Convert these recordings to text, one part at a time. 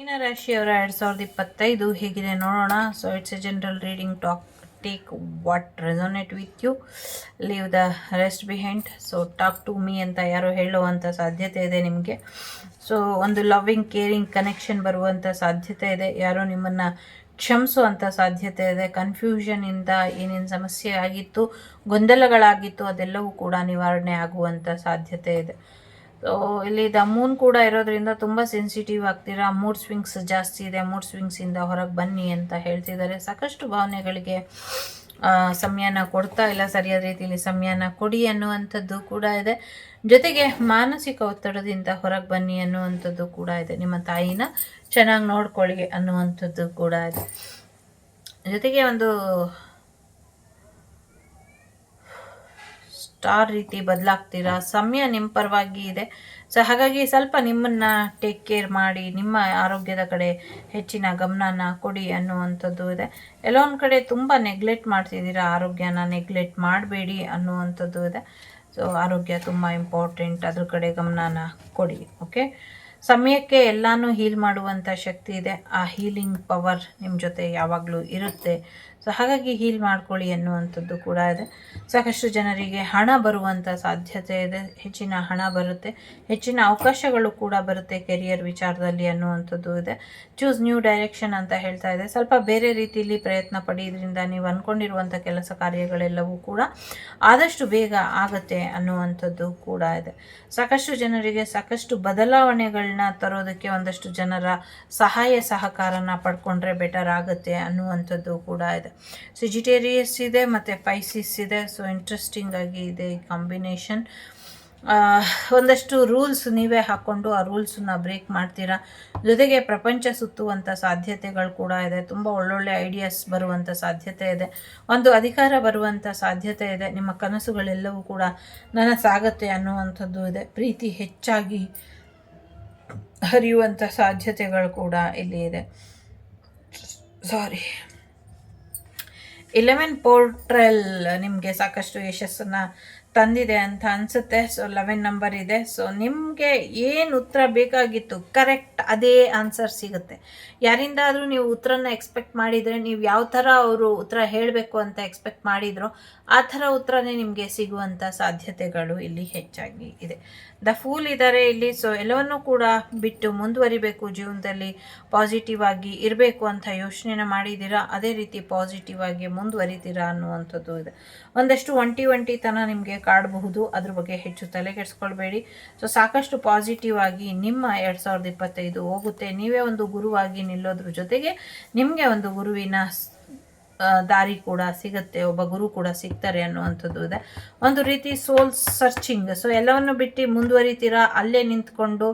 ಮೀನ ರಾಶಿಯವರ ಎರಡು ಸಾವಿರದ ಇಪ್ಪತ್ತೈದು ಹೇಗಿದೆ ನೋಡೋಣ. So it's a general reading talk take what resonate with you leave the rest behind so talk to me ಅಂತ ಯಾರೋ ಹೇಳುವಂಥ ಸಾಧ್ಯತೆ ಇದೆ ನಿಮಗೆ. ಸೊ ಒಂದು ಲವ್ವಿಂಗ್ ಕೇರಿಂಗ್ ಕನೆಕ್ಷನ್ ಬರುವಂಥ ಸಾಧ್ಯತೆ ಇದೆ. ಯಾರೋ ನಿಮ್ಮನ್ನು ಕ್ಷಮಿಸುವಂಥ ಸಾಧ್ಯತೆ ಇದೆ. ಕನ್ಫ್ಯೂಷನಿಂದ ಏನೇನು ಸಮಸ್ಯೆ ಆಗಿತ್ತು, ಗೊಂದಲಗಳಾಗಿತ್ತು ಅದೆಲ್ಲವೂ ಕೂಡ ನಿವಾರಣೆ ಆಗುವಂಥ ಸಾಧ್ಯತೆ ಇದೆ. ಸೊ ಇಲ್ಲಿ ದ ಮೂನ್ ಕೂಡ ಇರೋದ್ರಿಂದ ತುಂಬ ಸೆನ್ಸಿಟಿವ್ ಆಗ್ತೀರಾ? ಮೂಡ್ ಸ್ವಿಂಗ್ಸ್ ಜಾಸ್ತಿ ಇದೆ ಮೂಡ್ ಸ್ವಿಂಗ್ಸಿಂದ ಹೊರಗೆ ಬನ್ನಿ ಅಂತ ಹೇಳ್ತಿದ್ದಾರೆ. ಸಾಕಷ್ಟು ಭಾವನೆಗಳಿಗೆ ಸಮಯನ ಕೊಡ್ತಾ ಇಲ್ಲ, ಸರಿಯಾದ ರೀತಿಯಲ್ಲಿ ಸಮಯನ ಕೊಡಿ ಅನ್ನುವಂಥದ್ದು ಕೂಡ ಇದೆ. ಜೊತೆಗೆ ಮಾನಸಿಕ ಒತ್ತಡದಿಂದ ಹೊರಗೆ ಬನ್ನಿ ಅನ್ನುವಂಥದ್ದು ಕೂಡ ಇದೆ. ನಿಮ್ಮ ತಾಯಿನ ಚೆನ್ನಾಗಿ ನೋಡ್ಕೊಳ್ಳಿ ಅನ್ನುವಂಥದ್ದು ಕೂಡ ಇದೆ. ಜೊತೆಗೆ ಒಂದು ಸ್ಟಾರ್ ರೀತಿ ಬದಲಾಗ್ತೀರಾ? ಸಮಯ ನಿಮ್ಮ ಪರವಾಗಿ ಇದೆ. ಸೊ ಹಾಗಾಗಿ ಸ್ವಲ್ಪ ನಿಮ್ಮನ್ನು ಟೇಕ್ ಕೇರ್ ಮಾಡಿ, ನಿಮ್ಮ ಆರೋಗ್ಯದ ಕಡೆ ಹೆಚ್ಚಿನ ಗಮನನ ಕೊಡಿ ಅನ್ನುವಂಥದ್ದು ಇದೆ. ಎಲ್ಲೋ ಒಂದು ಕಡೆ ತುಂಬ ನೆಗ್ಲೆಕ್ಟ್ ಮಾಡ್ತಿದ್ದೀರಾ? ಆರೋಗ್ಯನ ನೆಗ್ಲೆಕ್ಟ್ ಮಾಡಬೇಡಿ ಅನ್ನುವಂಥದ್ದು ಇದೆ. ಸೊ ಆರೋಗ್ಯ ತುಂಬ ಇಂಪಾರ್ಟೆಂಟ್ ಅದ್ರ ಕಡೆ ಗಮನನ ಕೊಡಿ ಓಕೆ ಸಮಯಕ್ಕೆ ಎಲ್ಲಾನು ಹೀಲ್ ಮಾಡುವಂಥ ಶಕ್ತಿ ಇದೆ. ಆ ಹೀಲಿಂಗ್ ಪವರ್ ನಿಮ್ಮ ಜೊತೆ ಯಾವಾಗಲೂ ಇರುತ್ತೆ. ಸೊ ಹಾಗಾಗಿ ಹೀಲ್ ಮಾಡ್ಕೊಳ್ಳಿ ಅನ್ನುವಂಥದ್ದು ಕೂಡ ಇದೆ. ಸಾಕಷ್ಟು ಜನರಿಗೆ ಹಣ ಬರುವಂಥ ಸಾಧ್ಯತೆ ಇದೆ. ಹೆಚ್ಚಿನ ಹಣ ಬರುತ್ತೆ. ಹೆಚ್ಚಿನ ಅವಕಾಶಗಳು ಕೂಡ ಬರುತ್ತೆ ಕೆರಿಯರ್ ವಿಚಾರದಲ್ಲಿ ಅನ್ನುವಂಥದ್ದು ಇದೆ. ಚೂಸ್ ನ್ಯೂ ಡೈರೆಕ್ಷನ್ ಅಂತ ಹೇಳ್ತಾ ಇದೆ. ಸ್ವಲ್ಪ ಬೇರೆ ರೀತಿಯಲ್ಲಿ ಪ್ರಯತ್ನ ಪಡಿ ಇದರಿಂದ ನೀವು ಅಂದ್ಕೊಂಡಿರುವಂಥ ಕೆಲಸ ಕಾರ್ಯಗಳೆಲ್ಲವೂ ಕೂಡ ಆದಷ್ಟು ಬೇಗ ಆಗುತ್ತೆ ಅನ್ನುವಂಥದ್ದು ಕೂಡ ಇದೆ. ಸಾಕಷ್ಟು ಜನರಿಗೆ ಸಾಕಷ್ಟು ಬದಲಾವಣೆಗಳನ್ನ ತರೋದಕ್ಕೆ ಒಂದಷ್ಟು ಜನರ ಸಹಾಯ ಸಹಕಾರನ ಪಡ್ಕೊಂಡ್ರೆ ಬೆಟರ್ ಆಗುತ್ತೆ ಅನ್ನುವಂಥದ್ದು ಕೂಡ ಇದೆ. ಸಿಜಿಟೇರಿಯಸ್ ಇದೆ, ಮತ್ತು ಪೈಸಿಸ್ ಇದೆ. ಸೊ ಇಂಟ್ರೆಸ್ಟಿಂಗ್ ಆಗಿ ಇದೆ ಈ ಕಾಂಬಿನೇಷನ್ ಒಂದಷ್ಟು ರೂಲ್ಸ್ ನೀವೇ ಹಾಕ್ಕೊಂಡು ಆ ರೂಲ್ಸನ್ನ ಬ್ರೇಕ್ ಮಾಡ್ತೀರಾ? ಜೊತೆಗೆ ಪ್ರಪಂಚ ಸುತ್ತುವಂಥ ಸಾಧ್ಯತೆಗಳು ಕೂಡ ಇದೆ. ತುಂಬ ಒಳ್ಳೊಳ್ಳೆ ಐಡಿಯಾಸ್ ಬರುವಂಥ ಸಾಧ್ಯತೆ ಇದೆ. ಒಂದು ಅಧಿಕಾರ ಬರುವಂಥ ಸಾಧ್ಯತೆ ಇದೆ. ನಿಮ್ಮ ಕನಸುಗಳೆಲ್ಲವೂ ಕೂಡ ನನಸಾಗತ್ತೆ ಅನ್ನುವಂಥದ್ದು ಇದೆ. ಪ್ರೀತಿ ಹೆಚ್ಚಾಗಿ ಹರಿಯುವಂಥ ಸಾಧ್ಯತೆಗಳು ಕೂಡ ಇಲ್ಲಿ ಇದೆ. ಸಾರಿ ಇಲೆವೆನ್ ಪೋರ್ಟ್ರಲ್ ನಿಮಗೆ ಸಾಕಷ್ಟು ಯಶಸ್ಸನ್ನು ತಂದಿದೆ ಅಂತ ಅನಿಸುತ್ತೆ. ಸೊ ಲೆವೆನ್ ನಂಬರ್ ಇದೆ. ಸೊ ನಿಮಗೆ ಏನು ಉತ್ತರ ಬೇಕಾಗಿತ್ತು? ಕರೆಕ್ಟ್ ಅದೇ ಆನ್ಸರ್ ಸಿಗುತ್ತೆ. ಯಾರಿಂದಾದರೂ ನೀವು ಉತ್ತರನ ಎಕ್ಸ್ಪೆಕ್ಟ್ ಮಾಡಿದರೆ, ನೀವು ಯಾವ ಥರ ಅವರು ಉತ್ತರ ಹೇಳಬೇಕು ಅಂತ ಎಕ್ಸ್ಪೆಕ್ಟ್ ಮಾಡಿದ್ರು, ಆ ಥರ ಉತ್ತರನೇ ನಿಮಗೆ ಸಿಗುವಂಥ ಸಾಧ್ಯತೆಗಳು ಇಲ್ಲಿ ಹೆಚ್ಚಾಗಿ ಇದೆ. ದ ಫೂಲ್ ಇದ್ದಾರೆ ಇಲ್ಲಿ ಸೊ ಎಲ್ಲವನ್ನೂ ಕೂಡ ಬಿಟ್ಟು ಮುಂದುವರಿಬೇಕು, ಜೀವನದಲ್ಲಿ ಪಾಸಿಟಿವ್ ಆಗಿ ಇರಬೇಕು ಅಂತ ಯೋಚನೆನ ಮಾಡಿದ್ದೀರಾ? ಅದೇ ರೀತಿ ಪಾಸಿಟಿವ್ ಆಗಿ ಮುಂದುವರಿತೀರಾ ಅನ್ನುವಂಥದ್ದು ಇದೆ. ಒಂದಷ್ಟು ಒಂಟಿ ಒಂಟಿತನ ನಿಮಗೆ ಕಾಡಬಹುದು, ಅದ್ರ ಬಗ್ಗೆ ಹೆಚ್ಚು ತಲೆ ಕೆಡಿಸ್ಕೊಳ್ಬೇಡಿ ಸೊ ಸಾಕಷ್ಟು ಪಾಸಿಟಿವ್ ಆಗಿ ನಿಮ್ಮ ಎರಡು ಸಾವಿರದ ಇಪ್ಪತ್ತೈದು ಹೋಗುತ್ತೆ. ನೀವೇ ಒಂದು ಗುರುವಾಗಿ ನಿಲ್ಲೋದ್ರ ಜೊತೆಗೆ ನಿಮಗೆ ಒಂದು ಗುರುವಿನ ದಾರಿ ಕೂಡ ಸಿಗುತ್ತೆ, ಒಬ್ಬ ಗುರು ಕೂಡ ಸಿಗ್ತಾರೆ ಅನ್ನುವಂಥದ್ದು ಇದೆ. ಒಂದು ರೀತಿ ಸೋಲ್ ಸರ್ಚಿಂಗ್ ಸೊ ಎಲ್ಲವನ್ನು ಬಿಟ್ಟು ಮುಂದುವರಿತೀರಾ? ಅಲ್ಲೇ ನಿಂತ್ಕೊಂಡು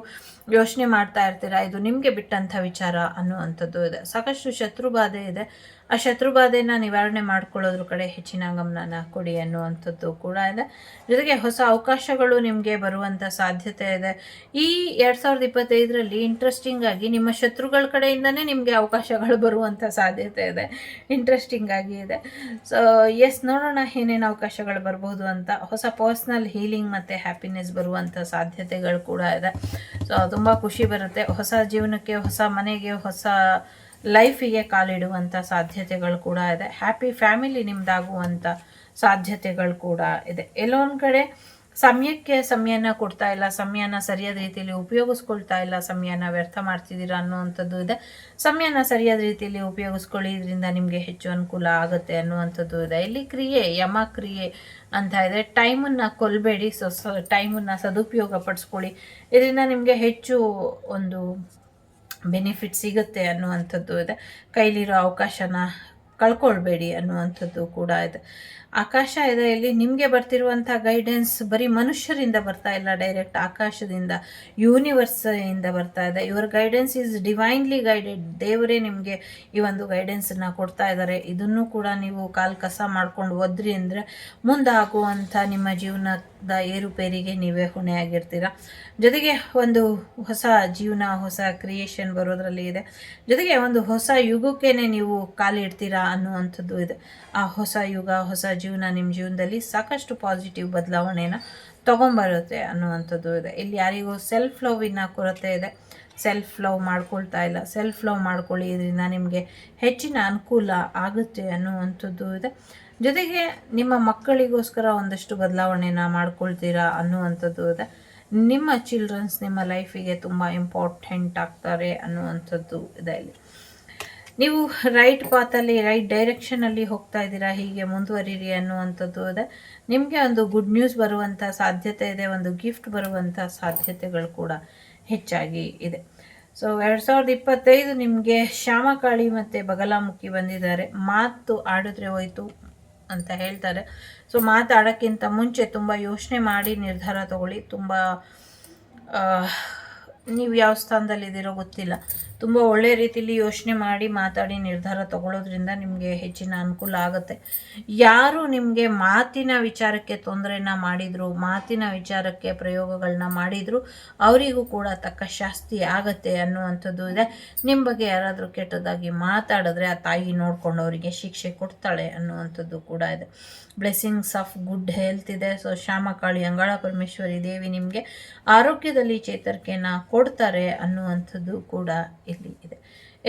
ಯೋಚನೆ ಮಾಡ್ತಾ ಇರ್ತೀರಾ? ಇದು ನಿಮಗೆ ಬಿಟ್ಟಂಥ ವಿಚಾರ ಅನ್ನುವಂಥದ್ದು ಇದೆ. ಸಾಕಷ್ಟು ಶತ್ರುಬಾಧೆ ಇದೆ. ಆ ಶತ್ರುಬಾಧೆನ ನಿವಾರಣೆ ಮಾಡ್ಕೊಳ್ಳೋದ್ರ ಕಡೆ ಹೆಚ್ಚಿನ ಗಮನನ ಕೊಡಿ ಅನ್ನುವಂಥದ್ದು ಕೂಡ ಇದೆ. ಜೊತೆಗೆ ಹೊಸ ಅವಕಾಶಗಳು ನಿಮಗೆ ಬರುವಂಥ ಸಾಧ್ಯತೆ ಇದೆ. ಈ ಎರಡು ಸಾವಿರದ ಇಪ್ಪತ್ತೈದರಲ್ಲಿ ಇಂಟ್ರೆಸ್ಟಿಂಗ್ ಆಗಿ ನಿಮ್ಮ ಶತ್ರುಗಳ ಕಡೆಯಿಂದನೇ ನಿಮಗೆ ಅವಕಾಶಗಳು ಬರುವಂಥ ಸಾಧ್ಯತೆ ಇದೆ. ಇಂಟ್ರೆಸ್ಟಿಂಗ್ ಆಗಿ ಇದೆ. ಸೊ ಎಸ್ ನೋಡೋಣ ಏನೇನು ಅವಕಾಶಗಳು ಬರ್ಬೋದು ಅಂತ. ಹೊಸ ಪರ್ಸ್ನಲ್ ಹೀಲಿಂಗ್ ಮತ್ತು ಹ್ಯಾಪಿನೆಸ್ ಬರುವಂಥ ಸಾಧ್ಯತೆಗಳು ಕೂಡ ಇದೆ. ಸೊ ತುಂಬ ಖುಷಿ ಬರುತ್ತೆ. ಹೊಸ ಜೀವನಕ್ಕೆ, ಹೊಸ ಮನೆಗೆ, ಹೊಸ ಲೈಫಿಗೆ ಕಾಲಿಡುವಂಥ ಸಾಧ್ಯತೆಗಳು ಕೂಡ ಇದೆ. ಹ್ಯಾಪಿ ಫ್ಯಾಮಿಲಿ ನಿಮ್ದಾಗುವಂಥ ಸಾಧ್ಯತೆಗಳು ಕೂಡ ಇದೆ. ಎಲ್ಲೊಂದು ಕಡೆ ಸಮಯಕ್ಕೆ ಸಮಯನ ಕೊಡ್ತಾ ಇಲ್ಲ, ಸಮಯನ ಸರಿಯಾದ ರೀತಿಯಲ್ಲಿ ಉಪಯೋಗಿಸ್ಕೊಳ್ತಾ ಇಲ್ಲ, ಸಮಯನ ವ್ಯರ್ಥ ಮಾಡ್ತಿದ್ದೀರಾ ಅನ್ನುವಂಥದ್ದು ಇದೆ. ಸಮಯನ ಸರಿಯಾದ ರೀತಿಯಲ್ಲಿ ಉಪಯೋಗಿಸ್ಕೊಳ್ಳಿ ಇದರಿಂದ ನಿಮಗೆ ಹೆಚ್ಚು ಅನುಕೂಲ ಆಗುತ್ತೆ ಅನ್ನುವಂಥದ್ದು ಇದೆ. ಇಲ್ಲಿ ಕ್ರಿಯೆ, ಯಮ ಕ್ರಿಯೆ ಅಂತ ಇದೆ. ಟೈಮನ್ನು ಕೊಲ್ಲಬೇಡಿ ಸೊ, ಸ, ಟೈಮನ್ನು ಸದುಪಯೋಗ ಪಡಿಸ್ಕೊಳ್ಳಿ. ಇದರಿಂದ ನಿಮಗೆ ಹೆಚ್ಚು ಒಂದು ಬೆನಿಫಿಟ್ ಸಿಗುತ್ತೆ ಅನ್ನುವಂಥದ್ದು ಇದೆ. ಕೈಲಿರೋ ಅವಕಾಶನ ಕಳ್ಕೊಳ್ಬೇಡಿ ಅನ್ನುವಂಥದ್ದು ಕೂಡ ಇದೆ. ಆಕಾಶ ಇದೆ ಇಲ್ಲಿ ನಿಮಗೆ ಬರ್ತಿರುವಂಥ ಗೈಡೆನ್ಸ್ ಬರೀ ಮನುಷ್ಯರಿಂದ ಬರ್ತಾ ಇಲ್ಲ ಡೈರೆಕ್ಟ್ ಆಕಾಶದಿಂದ ಯೂನಿವರ್ಸ್ ಇಂದ ಬರ್ತಾ ಇದೆ. Your guidance is divinely guided ದೇವರೇ ನಿಮಗೆ ಈ ಒಂದು ಗೈಡೆನ್ಸನ್ನು ಕೊಡ್ತಾ ಇದ್ದಾರೆ. ಇದನ್ನು ಕೂಡ ನೀವು ಕಾಲ್ ಕಸ ಮಾಡ್ಕೊಂಡು ಒದ್ರಿ ಅಂದರೆ ಮುಂದೆ ಹಾಕುವಂಥ ನಿಮ್ಮ ಜೀವನದ ಏರುಪೇರಿಗೆ ನೀವೇ ಹೊಣೆಯಾಗಿರ್ತೀರ. ಜೊತೆಗೆ ಒಂದು ಹೊಸ ಜೀವನ, ಹೊಸ ಕ್ರಿಯೇಷನ್ ಬರೋದ್ರಲ್ಲಿ ಇದೆ. ಜೊತೆಗೆ ಒಂದು ಹೊಸ ಯುಗಕ್ಕೇನೆ ನೀವು ಕಾಲಿಡ್ತೀರಾ ಅನ್ನುವಂಥದ್ದು ಇದೆ. ಆ ಹೊಸ ಯುಗ, ಹೊಸ ಜೀವನ ನಿಮ್ಮ ಜೀವನದಲ್ಲಿ ಸಾಕಷ್ಟು ಪಾಸಿಟಿವ್ ಬದಲಾವಣೆನ ತೊಗೊಂಬರುತ್ತೆ ಅನ್ನುವಂಥದ್ದು ಇದೆ. ಇಲ್ಲಿ ಯಾರಿಗೂ ಸೆಲ್ಫ್ ಲವ್ವಿನ ಕೊರತೆ ಇದೆ. ಸೆಲ್ಫ್ ಲವ್ ಮಾಡ್ಕೊಳ್ತಾ ಇಲ್ಲ. ಸೆಲ್ಫ್ ಲವ್ ಮಾಡ್ಕೊಳ್ಳಿ ಇದರಿಂದ ನಿಮಗೆ ಹೆಚ್ಚಿನ ಅನುಕೂಲ ಆಗುತ್ತೆ ಅನ್ನುವಂಥದ್ದು ಇದೆ. ಜೊತೆಗೆ ನಿಮ್ಮ ಮಕ್ಕಳಿಗೋಸ್ಕರ ಒಂದಷ್ಟು ಬದಲಾವಣೆನ ಮಾಡ್ಕೊಳ್ತೀರಾ ಅನ್ನುವಂಥದ್ದು ಇದೆ. ನಿಮ್ಮ ಚಿಲ್ಡ್ರನ್ಸ್ ನಿಮ್ಮ ಲೈಫಿಗೆ ತುಂಬ ಇಂಪಾರ್ಟೆಂಟ್ ಆಗ್ತಾರೆ ಅನ್ನುವಂಥದ್ದು ಇದೆ ಇಲ್ಲಿ. ನೀವು ರೈಟ್ ಪಾತಲ್ಲಿ ರೈಟ್ ಡೈರೆಕ್ಷನಲ್ಲಿ ಹೋಗ್ತಾ ಇದ್ದೀರಾ, ಹೀಗೆ ಮುಂದುವರಿರಿ ಅನ್ನುವಂಥದ್ದು ಇದೆ ನಿಮಗೆ ಒಂದು ಗುಡ್ ನ್ಯೂಸ್ ಬರುವಂಥ ಸಾಧ್ಯತೆ ಇದೆ, ಒಂದು ಗಿಫ್ಟ್ ಬರುವಂಥ ಸಾಧ್ಯತೆಗಳು ಕೂಡ ಹೆಚ್ಚಾಗಿ ಇದೆ. ಸೊ ಎರಡು ಸಾವಿರದ ಇಪ್ಪತ್ತೈದು ನಿಮಗೆ ಶ್ಯಾಮಕಾಳಿ ಮತ್ತು ಬಗಲಾಮುಖಿ ಬಂದಿದ್ದಾರೆ. ಮಾತು ಆಡಿದ್ರೆ ಹೋಯ್ತು ಅಂತ ಹೇಳ್ತಾರೆ. ಸೊ ಮಾತಾಡೋಕ್ಕಿಂತ ಮುಂಚೆ ತುಂಬ ಯೋಚನೆ ಮಾಡಿ ನಿರ್ಧಾರ ತಗೊಳ್ಳಿ. ತುಂಬ ನೀವು ಯಾವ ಸ್ಥಾನದಲ್ಲಿದ್ದೀರೋ ಗೊತ್ತಿಲ್ಲ. ತುಂಬ ಒಳ್ಳೆಯ ರೀತಿಯಲ್ಲಿ ಯೋಚನೆ ಮಾಡಿ ಮಾತಾಡಿ ನಿರ್ಧಾರ ತಗೊಳ್ಳೋದ್ರಿಂದ ನಿಮಗೆ ಹೆಚ್ಚಿನ ಅನುಕೂಲ ಆಗುತ್ತೆ. ಯಾರು ನಿಮಗೆ ಮಾತಿನ ವಿಚಾರಕ್ಕೆ ತೊಂದರೆನ ಮಾಡಿದರು, ಮಾತಿನ ವಿಚಾರಕ್ಕೆ ಪ್ರಯೋಗಗಳನ್ನ ಮಾಡಿದರು, ಅವರಿಗೂ ಕೂಡ ತಕ್ಕ ಶಾಸ್ತಿ ಆಗತ್ತೆ ಅನ್ನುವಂಥದ್ದು ಇದೆ. ನಿಮ್ಮ ಬಗ್ಗೆ ಯಾರಾದರೂ ಕೆಟ್ಟದಾಗಿ ಮಾತಾಡಿದ್ರೆ ಆ ತಾಯಿ ನೋಡಿಕೊಂಡು ಅವರಿಗೆ ಶಿಕ್ಷೆ ಕೊಡ್ತಾಳೆ ಅನ್ನುವಂಥದ್ದು ಕೂಡ ಇದೆ. ಬ್ಲೆಸ್ಸಿಂಗ್ಸ್ ಆಫ್ ಗುಡ್ ಹೆಲ್ತ್ ಇದೆ. ಸೊ ಶ್ಯಾಮಕಾಳಿ ಅಂಗಳ ಪರಮೇಶ್ವರಿ ದೇವಿ ನಿಮಗೆ ಆರೋಗ್ಯದಲ್ಲಿ ಚೇತರಿಕೆನ ಕೊಡ್ತಾರೆ ಅನ್ನುವಂಥದ್ದು ಕೂಡ ಇಲ್ಲಿ ಇದೆ.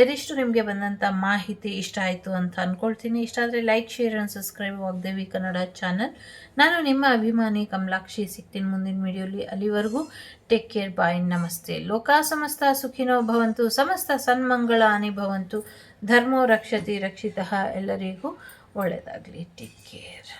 ಇದಿಷ್ಟು ನಿಮಗೆ ಬಂದಂಥ ಮಾಹಿತಿ ಇಷ್ಟ ಆಯಿತು ಅಂತ ಅಂದ್ಕೊಳ್ತೀನಿ ಇಷ್ಟ ಆದರೆ like share and subscribe Vagdevi Kannada channel ನಾನು ನಿಮ್ಮ ಅಭಿಮಾನಿ ಕಮಲಾಕ್ಷಿ ಸಿಗ್ತೀನಿ ಮುಂದಿನ ವಿಡಿಯೋಲಿ ಅಲ್ಲಿವರೆಗೂ ಟೇಕ್ ಕೇರ್ ಬಾಯ್ ನಮಸ್ತೆ. ಲೋಕ ಸಮಸ್ತ ಸುಖಿನೋ ಭವಂತು, ಸಮಸ್ತ ಸನ್ಮಂಗಳಾನಿ ಭವಂತು. ಧರ್ಮೋ ರಕ್ಷತಿ ರಕ್ಷಿತ ಎಲ್ಲರಿಗೂ ಒಳ್ಳೆಯದಾಗಲಿ ಟೇಕ್ ಕೇರ್